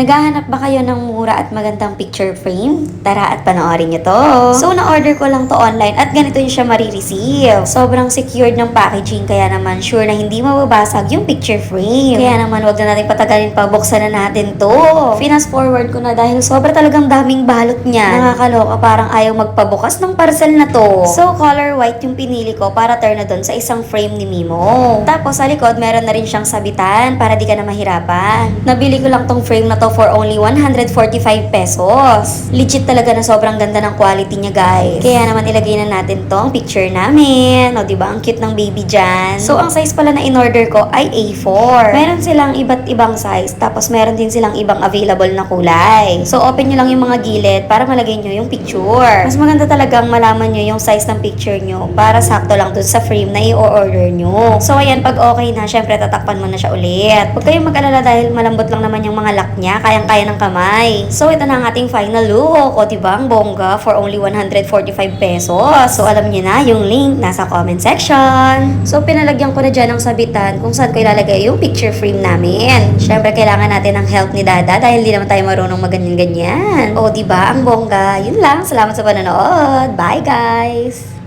Naghahanap ba kayo ng mura at magandang picture frame? Tara at panoorin nyo to. So, na-order ko lang to online at ganito yung siya marireceive. Sobrang secured ng packaging kaya naman sure na hindi mababasag yung picture frame. Kaya naman wag na natin patagalin pa, buksan na natin to. Finas forward ko na dahil sobra talagang daming balot niya. Nakakaloka parang ayaw magpabukas ng parcel na to. So, color white yung pinili ko para turn na doon sa isang frame ni Mimo. Tapos sa likod, meron na rin siyang sabitan para di ka na mahirapan. Nabili ko lang tong frame na to for only 145 pesos. Legit talaga na sobrang ganda ng quality niya, guys. Kaya naman ilagay na natin tong picture namin. O, di ba? Ang cute ng baby dyan. So, ang size pala na in-order ko ay A4. Meron silang iba't ibang size. Tapos, meron din silang ibang available na kulay. So, open nyo lang yung mga gilid para malagay nyo yung picture. Mas maganda talagang malaman nyo yung size ng picture nyo para sakto lang dun sa frame na i-order nyo. So, ayan, pag okay na, syempre tatakpan mo na siya ulit. Huwag kayong mag-alala dahil malambot lang naman yung mga lock niya, kayang-kaya ng kamay. So, ito na ang ating final look. O, diba, ang bongga for only 145 pesos. So, alam niyo na, yung link nasa comment section. So, pinalagyan ko na dyan ng sabitan kung saan ko ilalagay yung picture frame namin. Syempre, kailangan natin ng help ni Dada dahil hindi naman tayo marunong maganyan-ganyan. O, diba, ang bongga. Yun lang. Salamat sa panonood. Bye, guys!